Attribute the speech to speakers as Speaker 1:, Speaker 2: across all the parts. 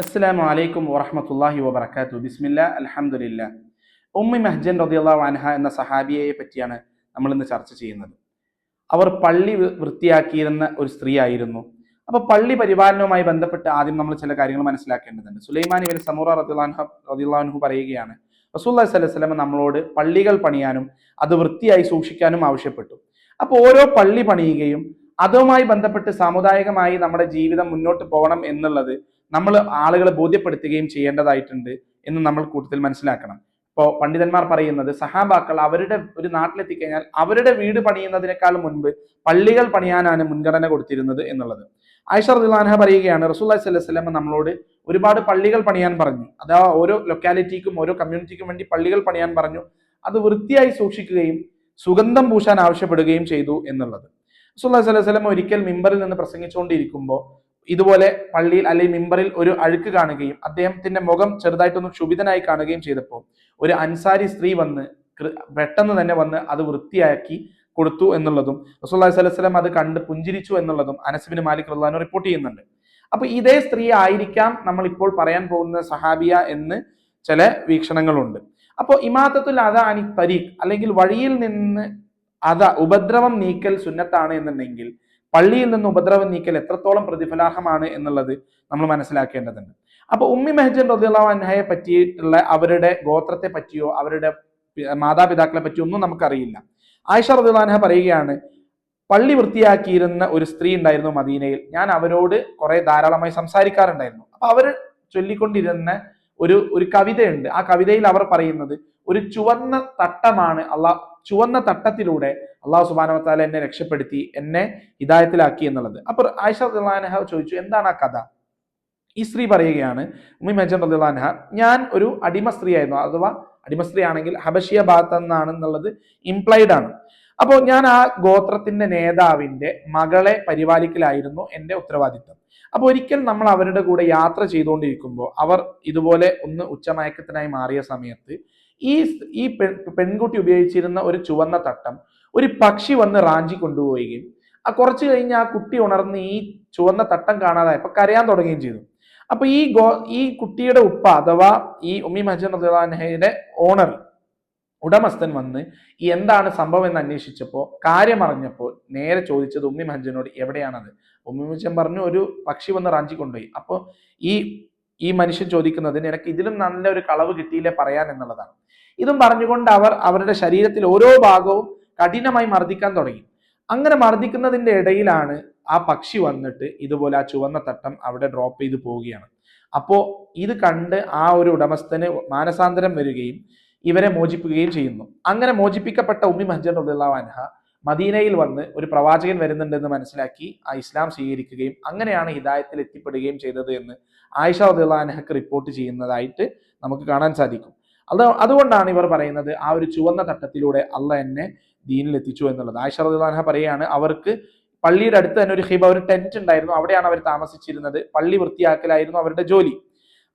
Speaker 1: അസ്സലാമു അലൈക്കും വറഹമത്തല്ലാഹി വബർക്കാത്തു ബിസ്മില്ല അലഹമുല്ല ഉമ്മി മഹജൻ റദിയുള്ള അൻഹ എന്ന സഹാബിയയെ പറ്റിയാണ് നമ്മൾ ഇന്ന് ചർച്ച ചെയ്യുന്നത്. അവർ പള്ളി വൃത്തിയാക്കിയിരുന്ന ഒരു സ്ത്രീ ആയിരുന്നു അപ്പൊ പള്ളി പരിപാലനവുമായി ബന്ധപ്പെട്ട് ആദ്യം നമ്മൾ ചില കാര്യങ്ങൾ മനസ്സിലാക്കേണ്ടതുണ്ട്. സുലൈമാൻ ഇവർ സമൂറ റദിള്ളാൻഹ റദിള്ളാൻഹു പറയുകയാണ് റസൂല്ലാ സ്വലം നമ്മളോട് പള്ളികൾ പണിയാനും അത് വൃത്തിയായി സൂക്ഷിക്കാനും ആവശ്യപ്പെട്ടു. അപ്പോൾ ഓരോ പള്ളി പണിയുകയും അതുമായി ബന്ധപ്പെട്ട് സാമുദായികമായി നമ്മുടെ ജീവിതം മുന്നോട്ട് പോകണം എന്നുള്ളത് നമ്മൾ ആളുകളെ ബോധ്യപ്പെടുത്തുകയും ചെയ്യേണ്ടതായിട്ടുണ്ട് എന്ന് നമ്മൾ കൂട്ടത്തിൽ മനസ്സിലാക്കണം. ഇപ്പോൾ പണ്ഡിതന്മാർ പറയുന്നത് സഹാബാക്കൾ അവരുടെ ഒരു നാട്ടിലെത്തിക്കഴിഞ്ഞാൽ അവരുടെ വീട് പണിയുന്നതിനേക്കാൾ മുൻപ് പള്ളികൾ പണിയാനാണ് മുൻഗണന കൊടുത്തിരുന്നത് എന്നുള്ളത്. ആയിഷ റദിലാൻഹ പറയുകയാണ് റസൂല്ലി സ്വല്ലം നമ്മളോട് ഒരുപാട് പള്ളികൾ പണിയാൻ പറഞ്ഞു. അതാ ഓരോ ലൊക്കാലിറ്റിക്കും ഓരോ കമ്മ്യൂണിറ്റിക്കും വേണ്ടി പള്ളികൾ പണിയാൻ പറഞ്ഞു. അത് വൃത്തിയായി സൂക്ഷിക്കുകയും സുഗന്ധം പൂശാൻ ആവശ്യപ്പെടുകയും ചെയ്തു എന്നുള്ളത്. റസൂല്ലി സ്വലൈഹി സ്വലം ഒരിക്കൽ മിമ്പറിൽ നിന്ന് പ്രസംഗിച്ചുകൊണ്ടിരിക്കുമ്പോൾ ഇതുപോലെ പള്ളിയിൽ അല്ലെങ്കിൽ മിമ്പറിൽ ഒരു അഴുക്ക് കാണുകയും അദ്ദേഹത്തിന്റെ മുഖം ചെറുതായിട്ടൊന്ന് ക്ഷുഭിതനായി കാണുകയും ചെയ്തപ്പോൾ ഒരു അൻസാരി സ്ത്രീ വന്ന് പെട്ടെന്ന് തന്നെ വന്ന് അത് വൃത്തിയാക്കി കൊടുത്തു എന്നുള്ളതും റസൂല്ലാഹി സ്വലൈഹി സ്വലം അത് കണ്ട് പുഞ്ചിരിച്ചു എന്നുള്ളതും അനസബിന് മാലിക് റഹ്ലാനു റിപ്പോർട്ട് ചെയ്യുന്നുണ്ട്. അപ്പൊ ഇതേ സ്ത്രീ ആയിരിക്കാം നമ്മൾ ഇപ്പോൾ പറയാൻ പോകുന്ന സഹാബിയ എന്ന് ചില വീക്ഷണങ്ങളുണ്ട്. അപ്പോൾ ഇമാത്തത്തുൽ അതാ അനി തരീഖ് അല്ലെങ്കിൽ വഴിയിൽ നിന്ന് അത ഉപദ്രവം നീക്കൽ സുന്നത്താണ് എന്നുണ്ടെങ്കിൽ പള്ളിയിൽ നിന്ന് ഉപദ്രവം നീക്കൽ എത്രത്തോളം പ്രതിഫലാഹമാണ് എന്നുള്ളത് നമ്മൾ മനസ്സിലാക്കേണ്ടതുണ്ട്. അപ്പൊ ഉമ്മി മെഹജൻ റദിയുള്ള അൻഹയെ പറ്റിയിട്ടുള്ള അവരുടെ ഗോത്രത്തെ പറ്റിയോ അവരുടെ മാതാപിതാക്കളെ പറ്റിയോ ഒന്നും നമുക്കറിയില്ല. ആയിഷ റദിയുള്ള അൻഹ പറയുകയാണ് പള്ളി വൃത്തിയാക്കിയിരുന്ന ഒരു സ്ത്രീ ഉണ്ടായിരുന്നു മദീനയിൽ. ഞാൻ അവരോട് കുറെ ധാരാളമായി സംസാരിക്കാറുണ്ടായിരുന്നു. അപ്പൊ അവർ ചൊല്ലിക്കൊണ്ടിരുന്ന ഒരു ഒരു കവിതയുണ്ട്. ആ കവിതയിൽ അവർ പറയുന്നത് ഒരു ചുവന്ന തട്ടമാണ് അള്ളാഹ് ചുവന്ന തട്ടത്തിലൂടെ അള്ളാഹു സുബാനവത്താല എന്നെ രക്ഷപ്പെടുത്തി എന്നെ ഹിദായത്തിലാക്കി എന്നുള്ളത്. അപ്പോൾ ആയിഷ റദിള്ളാൻഹ ചോദിച്ചു എന്താണ് ആ കഥ? ഈ സ്ത്രീ പറയുകയാണ് ഉമ്മി മെജൻ റദിള്ളാൻഹ ഞാൻ ഒരു അടിമ സ്ത്രീ ആയിരുന്നു അഥവാ അടിമ സ്ത്രീ ആണെങ്കിൽ ഹബഷിയ ഭാഗത്ത് നിന്നാണെന്നുള്ളത് ഇംപ്ലൈഡ് ആണ്. അപ്പോൾ ഞാൻ ആ ഗോത്രത്തിന്റെ നേതാവിന്റെ മകളെ പരിപാലിക്കലായിരുന്നു എന്റെ ഉത്തരവാദിത്തം. അപ്പോൾ ഒരിക്കൽ നമ്മൾ അവരുടെ കൂടെ യാത്ര ചെയ്തുകൊണ്ടിരിക്കുമ്പോൾ അവർ ഇതുപോലെ ഒന്ന് ഉച്ചമയക്കത്തിനായി മാറിയ സമയത്ത് ഈ ഈ പെൺ പെൺകുട്ടി ഉപയോഗിച്ചിരുന്ന ഒരു ചുവന്ന തട്ടം ഒരു പക്ഷി വന്ന് റാഞ്ചി കൊണ്ടുപോവുകയും ആ കുറച്ച് കഴിഞ്ഞ് ആ കുട്ടി ഉണർന്ന് ഈ ചുവന്ന തട്ടം കാണാതായപ്പോൾ കരയാൻ തുടങ്ങുകയും ചെയ്തു. അപ്പൊ ഈ ഗോ ഈ കുട്ടിയുടെ ഉപ്പ അഥവാ ഈ ഉമ്മി റഹ്ലാൻഹയുടെ ഓണർ ഉടമസ്ഥൻ വന്ന് എന്താണ് സംഭവം എന്ന് അന്വേഷിച്ചപ്പോൾ കാര്യം അറിഞ്ഞപ്പോൾ നേരെ ചോദിച്ചത് ഉമ്മി മഹജനോട് എവിടെയാണത്? ഉമ്മി മഹജൻ പറഞ്ഞു ഒരു പക്ഷി വന്ന് റാഞ്ചി കൊണ്ടുപോയി. അപ്പോൾ ഈ ഈ മനുഷ്യൻ ചോദിക്കുന്നത് നിനക്ക് ഇതിലും നല്ല ഒരു കളവ് കിട്ടിയില്ലേ പറയാൻ എന്നുള്ളതാണ്. ഇതും പറഞ്ഞുകൊണ്ട് അവർ അവരുടെ ശരീരത്തിൽ ഓരോ ഭാഗവും കഠിനമായി മർദ്ദിക്കാൻ തുടങ്ങി. അങ്ങനെ മർദ്ദിക്കുന്നതിന്റെ ഇടയിലാണ് ആ പക്ഷി വന്നിട്ട് ഇതുപോലെ ആ ചുവന്ന തട്ടം അവിടെ ഡ്രോപ്പ് ചെയ്ത് പോവുകയാണ്. അപ്പോ ഇത് കണ്ട് ആ ഒരു ഉടമസ്ഥന് മാനസാന്തരം വരികയും ഇവരെ മോചിപ്പിക്കുകയും ചെയ്യുന്നു. അങ്ങനെ മോചിപ്പിക്കപ്പെട്ട ഉമ്മി മഹജൻ അൻഹ മദീനയിൽ വന്ന് ഒരു പ്രവാചകൻ വരുന്നുണ്ടെന്ന് മനസ്സിലാക്കി ആ ഇസ്ലാം സ്വീകരിക്കുകയും അങ്ങനെയാണ് ഹിദായത്തിൽ എത്തിപ്പെടുകയും ചെയ്തത് എന്ന് ആയിഷ അൻഹക്ക് റിപ്പോർട്ട് ചെയ്യുന്നതായിട്ട് നമുക്ക് കാണാൻ സാധിക്കും. അത് അതുകൊണ്ടാണ് ഇവർ പറയുന്നത് ആ ഒരു ചുവന്ന തട്ടത്തിലൂടെ അല്ല എന്നെ ദീനിൽ എത്തിച്ചു എന്നുള്ളത്. ആയിഷ അൻഹ പറയുകയാണ് അവർക്ക് പള്ളിയുടെ അടുത്ത് തന്നെ ഒരു ഹിബ ഒരു ടെന്റ് ഉണ്ടായിരുന്നു. അവിടെയാണ് അവർ താമസിച്ചിരുന്നത്. പള്ളി വൃത്തിയാക്കലായിരുന്നു അവരുടെ ജോലി.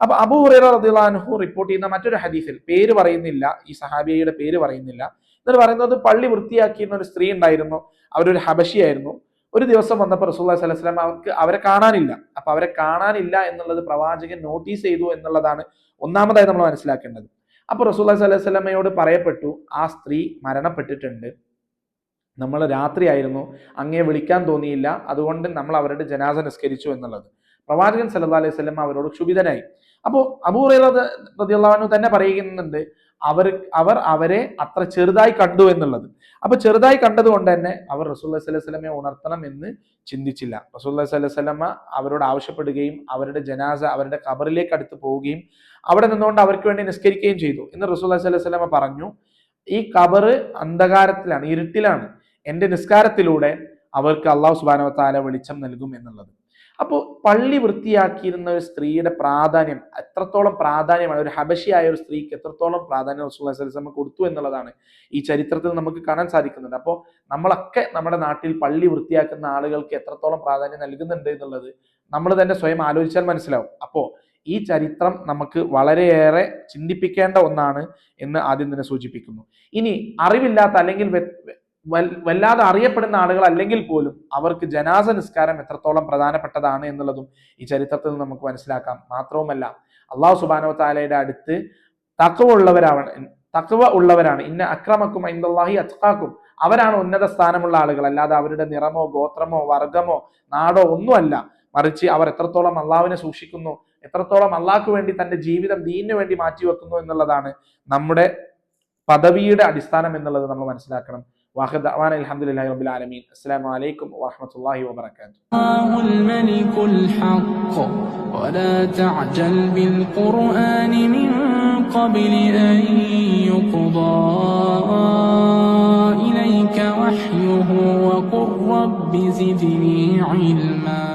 Speaker 1: അപ്പൊ അബൂ ഹുറൈറ റദിയുള്ളാഹു റിപ്പോർട്ട് ചെയ്യുന്ന മറ്റൊരു ഹദീസിൽ പേര് പറയുന്നില്ല ഈ സഹാബിയയുടെ പേര് പറയുന്നില്ല. എന്നിട്ട് പറയുന്നത് പള്ളി വൃത്തിയാക്കിയിരുന്ന ഒരു സ്ത്രീ ഉണ്ടായിരുന്നു. അവരൊരു ഹബഷിയായിരുന്നു ഒരു ദിവസം വന്നപ്പോൾ റസൂല്ലാ അലൈഹി വസല്ലം അവർക്ക് അവരെ കാണാനില്ല. അപ്പൊ അവരെ കാണാനില്ല എന്നുള്ളത് പ്രവാചകൻ നോട്ടീസ് ചെയ്തു എന്നുള്ളതാണ് ഒന്നാമതായി നമ്മൾ മനസ്സിലാക്കേണ്ടത്. അപ്പൊ റസൂല്ലാ സ്വലൈഹി സ്വലമയോട് പറയപ്പെട്ടു ആ സ്ത്രീ മരണപ്പെട്ടിട്ടുണ്ട്. നമ്മൾ രാത്രിയായിരുന്നു അങ്ങേ വിളിക്കാൻ തോന്നിയില്ല. അതുകൊണ്ട് നമ്മൾ അവരുടെ ജനാസ നിസ്കരിച്ചു എന്നുള്ളത്. പ്രവാചകൻ സല്ലാ അലൈഹി സ്വലം അവരോട് ക്ഷുഭിതനായി. അപ്പോൾ അബൂറു തന്നെ പറയുന്നുണ്ട് അവർ അവർ അവരെ അത്ര ചെറുതായി കണ്ടു എന്നുള്ളത്. അപ്പൊ ചെറുതായി കണ്ടത് കൊണ്ട് തന്നെ അവർ റസൂല്ലാ സ്വലൈഹി സ്വലമെ ഉണർത്തണം എന്ന് ചിന്തിച്ചില്ല. റസൂല്ലാ സ്വലമ അവരോട് ആവശ്യപ്പെടുകയും അവരുടെ ജനാസ അവരുടെ ഖബറിലേക്ക് അടുത്ത് പോവുകയും അവിടെ നിന്നുകൊണ്ട് അവർക്ക് വേണ്ടി നിസ്കരിക്കുകയും ചെയ്തു. എന്ന് റസൂല്ലാ സ്വലമ പറഞ്ഞു ഈ കബറ് അന്ധകാരത്തിലാണ് ഇരുട്ടിലാണ്. എന്റെ നിസ്കാരത്തിലൂടെ അവർക്ക് അള്ളാഹു സുബാനവത്താല താല വെളിച്ചം നൽകും എന്നുള്ളത്. അപ്പോൾ പള്ളി വൃത്തിയാക്കിയിരുന്ന ഒരു സ്ത്രീയുടെ പ്രാധാന്യം എത്രത്തോളം പ്രാധാന്യമാണ് ഒരു ഹബശിയായ ഒരു സ്ത്രീക്ക് എത്രത്തോളം പ്രാധാന്യം റസൂൽ വസ്ലം കൊടുത്തു എന്നുള്ളതാണ് ഈ ചരിത്രത്തിൽ നമുക്ക് കാണാൻ സാധിക്കുന്നുണ്ട് അപ്പോൾ നമ്മളൊക്കെ നമ്മുടെ നാട്ടിൽ പള്ളി വൃത്തിയാക്കുന്ന ആളുകൾക്ക് എത്രത്തോളം പ്രാധാന്യം നൽകുന്നുണ്ട് എന്നുള്ളത് നമ്മൾ തന്നെ സ്വയം ആലോചിച്ചാൽ മനസ്സിലാവും. അപ്പോൾ ഈ ചരിത്രം നമുക്ക് വളരെയേറെ ചിന്തിപ്പിക്കേണ്ട ഒന്നാണ് എന്ന് ആദ്യം തന്നെ സൂചിപ്പിക്കുന്നു. ഇനി അറിവില്ലാത്ത അല്ലെങ്കിൽ വല്ലാതെ അറിയപ്പെടുന്ന ആളുകൾ അല്ലെങ്കിൽ പോലും അവർക്ക് ജനാസ നിസ്കാരം എത്രത്തോളം പ്രധാനപ്പെട്ടതാണ് എന്നുള്ളതും ഈ ചരിത്രത്തിൽ നിന്ന് നമുക്ക് മനസ്സിലാക്കാം. മാത്രവുമല്ല അള്ളാഹു സുബാനോ താലയുടെ അടുത്ത് തക്കവ ഉള്ളവരാണ് തക്കവ ഉള്ളവരാണ്. ഇന്ന അക്രമക്കും ഐന്ദാഹി അച്ഛാക്കും അവരാണ് ഉന്നത സ്ഥാനമുള്ള ആളുകൾ. അല്ലാതെ അവരുടെ നിറമോ ഗോത്രമോ വർഗമോ നാടോ ഒന്നുമല്ല. മറിച്ച് അവർ എത്രത്തോളം അള്ളാഹുവിനെ സൂക്ഷിക്കുന്നു എത്രത്തോളം അള്ളാഹ്ക്ക് വേണ്ടി തന്റെ ജീവിതം ദീനിന് വേണ്ടി മാറ്റിവെക്കുന്നു എന്നുള്ളതാണ് നമ്മുടെ പദവിയുടെ അടിസ്ഥാനം എന്നുള്ളത് നമ്മൾ മനസ്സിലാക്കണം. وآخر دعوانا الحمد لله رب العالمين السلام عليكم ورحمة الله وبركاته.
Speaker 2: الله الملك الحق ولا تعجل بالقرآن من قبل أن يقضى إليك وحيه وقل رب زدني علما